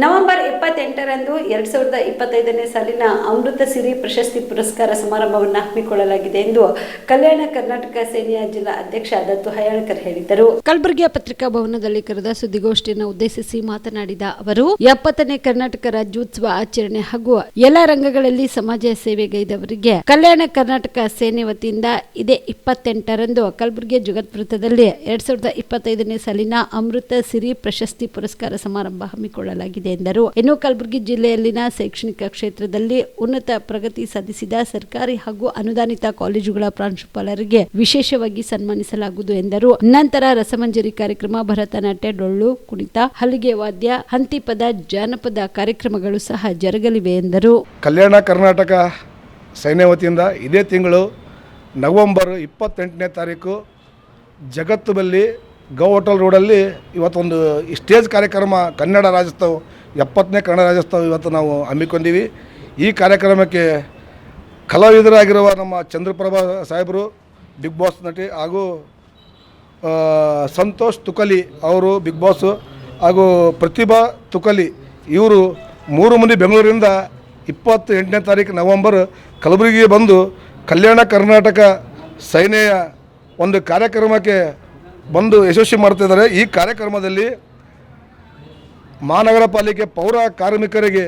November ಇಪ್ಪತ್ತೆಂಟರಂದು ಎರಡ್ ಸಾವಿರದ ಇಪ್ಪತ್ತೈದನೇ ಸಾಲಿನ ಅಮೃತ ಸಿರಿ ಪ್ರಶಸ್ತಿ ಪುರಸ್ಕಾರ ಸಮಾರಂಭವನ್ನು ಹಮ್ಮಿಕೊಳ್ಳಲಾಗಿದೆ ಎಂದು ಕಲ್ಯಾಣ ಕರ್ನಾಟಕ ಸೇನೆಯ ಜಿಲ್ಲಾ ಅಧ್ಯಕ್ಷ ದತ್ತು ಹಯಾಳ್ಕರ್ ಹೇಳಿದರು ಕಲಬುರಗಿಯ ಪತ್ರಿಕಾ ಭವನದಲ್ಲಿ ಕರೆದ ಸುದ್ದಿಗೋಷ್ಠಿಯನ್ನು ಉದ್ದೇಶಿಸಿ ಮಾತನಾಡಿದ ಅವರು, ಎಪ್ಪತ್ತನೇ ಕರ್ನಾಟಕ ರಾಜ್ಯೋತ್ಸವ ಆಚರಣೆ ಹಾಗೂ ಎಲ್ಲ ರಂಗಗಳಲ್ಲಿ ಸಮಾಜ ಸೇವೆಗೈದವರಿಗೆ ಕಲ್ಯಾಣ ಕರ್ನಾಟಕ ಸೇನೆ ವತಿಯಿಂದ ಇದೇ ಇಪ್ಪತ್ತೆಂಟರಂದು ಕಲಬುರಗಿಯ ಜಗತ್ ವೃತ್ತದಲ್ಲಿ ಎರಡ್ ಸಾವಿರದ ಇಪ್ಪತ್ತೈದನೇ ಸಾಲಿನ ಅಮೃತ ಸಿರಿ ಪ್ರಶಸ್ತಿ ಪುರಸ್ಕಾರ ಸಮಾರಂಭ ಹಮ್ಮಿಕೊಳ್ಳಲಾಗಿದೆ. ಎಂದರು. ಇನ್ನು ಕಲಬುರಗಿ ಜಿಲ್ಲೆಯಲ್ಲಿನ ಶೈಕ್ಷಣಿಕ ಕ್ಷೇತ್ರದಲ್ಲಿ ಉನ್ನತ ಪ್ರಗತಿ ಸಾಧಿಸಿದ ಸರ್ಕಾರಿ ಹಾಗೂ ಅನುದಾನಿತ ಕಾಲೇಜುಗಳ ಪ್ರಾಂಶುಪಾಲರಿಗೆ ವಿಶೇಷವಾಗಿ ಸನ್ಮಾನಿಸಲಾಗುವುದು ಎಂದರು. ನಂತರ ರಸಮಂಜರಿ ಕಾರ್ಯಕ್ರಮ, ಭರತನಾಟ್ಯ, ಡೊಳ್ಳು, ಕುಣಿತ, ಹಲಿಗೆ ವಾದ್ಯ, ಹಂತಿಪದ, ಜಾನಪದ ಕಾರ್ಯಕ್ರಮಗಳು ಸಹ ಜರುಗಲಿವೆ ಎಂದರು. ಕಲ್ಯಾಣ ಕರ್ನಾಟಕ ಸೈನ್ಯ ವತಿಯಿಂದ ಇದೇ ತಿಂಗಳು ನವೆಂಬರ್ ಇಪ್ಪತ್ತೆಂಟನೇ ತಾರೀಕು ಜಗತ್ತುಬಲ್ಲಿ ಗೌ ಹೋಟೆಲ್ ರೋಡಲ್ಲಿ ಇವತ್ತೊಂದು ಸ್ಟೇಜ್ ಕಾರ್ಯಕ್ರಮ ಕನ್ನಡ ರಾಜ್ಯೋತ್ಸವ, ಎಪ್ಪತ್ತನೇ ಕನ್ನಡ ರಾಜ್ಯೋತ್ಸವ ಇವತ್ತು ನಾವು ಹಮ್ಮಿಕೊಂಡಿವಿ. ಈ ಕಾರ್ಯಕ್ರಮಕ್ಕೆ ಕಲಾವಿದರಾಗಿರುವ ನಮ್ಮ ಚಂದ್ರಪ್ರಭಾ ಸಾಹೇಬರು, ಬಿಗ್ ಬಾಸ್ ನಟಿ ಹಾಗೂ ಸಂತೋಷ್ ತುಕಲಿ ಅವರು, ಬಿಗ್ ಬಾಸು ಹಾಗೂ ಪ್ರತಿಭಾ ತುಕಲಿ ಇವರು ಮೂರು ಮಂದಿ ಬೆಂಗಳೂರಿಂದ ಇಪ್ಪತ್ತು ಎಂಟನೇ ತಾರೀಕು ನವಂಬರ್ ಕಲಬುರಗಿಗೆ ಬಂದು ಕಲ್ಯಾಣ ಕರ್ನಾಟಕ ಸೇನೆಯ ಒಂದು ಕಾರ್ಯಕ್ರಮಕ್ಕೆ ಬಂದು ಯಶಸ್ವಿ ಮಾಡ್ತಿದ್ದಾರೆ. ಈ ಕಾರ್ಯಕ್ರಮದಲ್ಲಿ ಮಹಾನಗರ ಪಾಲಿಕೆ ಪೌರ ಕಾರ್ಮಿಕರಿಗೆ,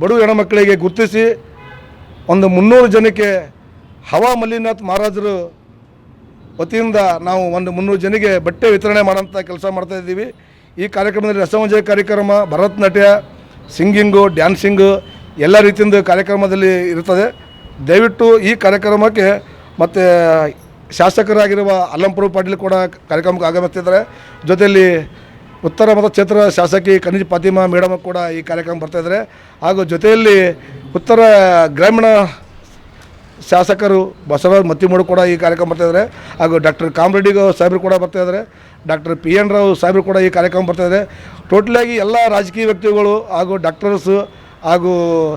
ಬಡ ಹೆಣ್ಮಕ್ಕಳಿಗೆ ಗುರುತಿಸಿ ಒಂದು ಮುನ್ನೂರು ಜನಕ್ಕೆ ಹವಾ ಮಲ್ಲಿನಾಥ್ ಮಹಾರಾಜರು ವತಿಯಿಂದ ನಾವು ಒಂದು ಮುನ್ನೂರು ಜನಕ್ಕೆ ಬಟ್ಟೆ ವಿತರಣೆ ಮಾಡೋಂಥ ಕೆಲಸ ಮಾಡ್ತಾಯಿದ್ದೀವಿ ಈ ಕಾರ್ಯಕ್ರಮದಲ್ಲಿ ರಸಮಂಜಯ ಕಾರ್ಯಕ್ರಮ ಭರತನಾಟ್ಯ ಸಿಂಗಿಂಗು, ಡ್ಯಾನ್ಸಿಂಗು ಎಲ್ಲ ರೀತಿಯಿಂದ ಕಾರ್ಯಕ್ರಮದಲ್ಲಿ ಇರ್ತದೆ ದಯವಿಟ್ಟು ಈ ಕಾರ್ಯಕ್ರಮಕ್ಕೆ ಮತ್ತು ಶಾಸಕರಾಗಿರುವ ಅಲ್ಲಂಪುರ ಪಾಟೀಲ್ ಕೂಡ ಕಾರ್ಯಕ್ರಮಕ್ಕೆ ಆಗಮಿಸ್ತಿದ್ದಾರೆ. ಜೊತೆಯಲ್ಲಿ ಉತ್ತರ ಮತಕ್ಷೇತ್ರ ಶಾಸಕಿ ಖನಿಜ್ ಫಾತಿಮಾ ಮೇಡಮ್ ಕೂಡ ಈ ಕಾರ್ಯಕ್ರಮ ಬರ್ತಾಯಿದ್ದಾರೆ ಹಾಗೂ ಜೊತೆಯಲ್ಲಿ ಉತ್ತರ ಗ್ರಾಮೀಣ ಶಾಸಕರು ಬಸವರಾಜ್ ಮತ್ತಿಮೂಡು ಕೂಡ ಈ ಕಾರ್ಯಕ್ರಮ ಬರ್ತಾಯಿದ್ದಾರೆ ಹಾಗೂ ಡಾಕ್ಟರ್ ಕಾಮರೆಡ್ಡಿ ಸಾಹೇಬರು ಕೂಡ ಬರ್ತಾಯಿದ್ದಾರೆ ಡಾಕ್ಟರ್ ಪಿ ಎನ್ ರಾವ್ ಸಾಹೇಬರು ಕೂಡ ಈ ಕಾರ್ಯಕ್ರಮ ಬರ್ತಾಯಿದ್ದಾರೆ ಟೋಟಲಾಗಿ ಎಲ್ಲ ರಾಜಕೀಯ ವ್ಯಕ್ತಿಗಳು ಹಾಗೂ ಡಾಕ್ಟರ್ಸು ಹಾಗೂ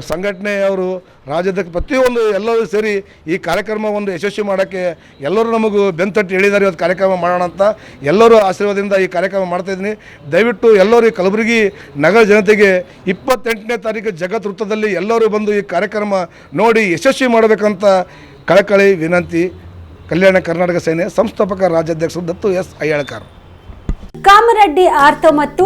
ಸಂಘಟನೆಯವರು ರಾಜ್ಯದ ಪ್ರತಿಯೊಂದು ಎಲ್ಲರೂ ಸೇರಿ ಈ ಕಾರ್ಯಕ್ರಮ ಒಂದು ಯಶಸ್ವಿ ಮಾಡೋಕ್ಕೆ ಎಲ್ಲರೂ ನಮಗೂ ಬೆಂತಟ್ಟು ಹೇಳಿದ್ದಾರೆ, ಇವತ್ತು ಕಾರ್ಯಕ್ರಮ ಮಾಡೋಣ ಅಂತ. ಎಲ್ಲರೂ ಆಶೀರ್ವಾದದಿಂದ ಈ ಕಾರ್ಯಕ್ರಮ ಮಾಡ್ತಾಯಿದ್ದೀನಿ ದಯವಿಟ್ಟು ಎಲ್ಲರೂ ಕಲಬುರಗಿ ನಗರ ಜನತೆಗೆ ಇಪ್ಪತ್ತೆಂಟನೇ ತಾರೀಕು ಜಗತ್ ವೃತ್ತದಲ್ಲಿ ಎಲ್ಲರೂ ಬಂದು ಈ ಕಾರ್ಯಕ್ರಮ ನೋಡಿ ಯಶಸ್ವಿ ಮಾಡಬೇಕಂತ ಕಳಕಳಿ ವಿನಂತಿ. ಕಲ್ಯಾಣ ಕರ್ನಾಟಕ ಸೇನೆ ಸಂಸ್ಥಾಪಕ ರಾಜ್ಯಾಧ್ಯಕ್ಷ ದತ್ತು ಎಸ್ ಅಯ್ಯಾಳ್ಕರ್. ಕಾಮರೆಡ್ಡಿ ಆರ್ತ ಮತ್ತು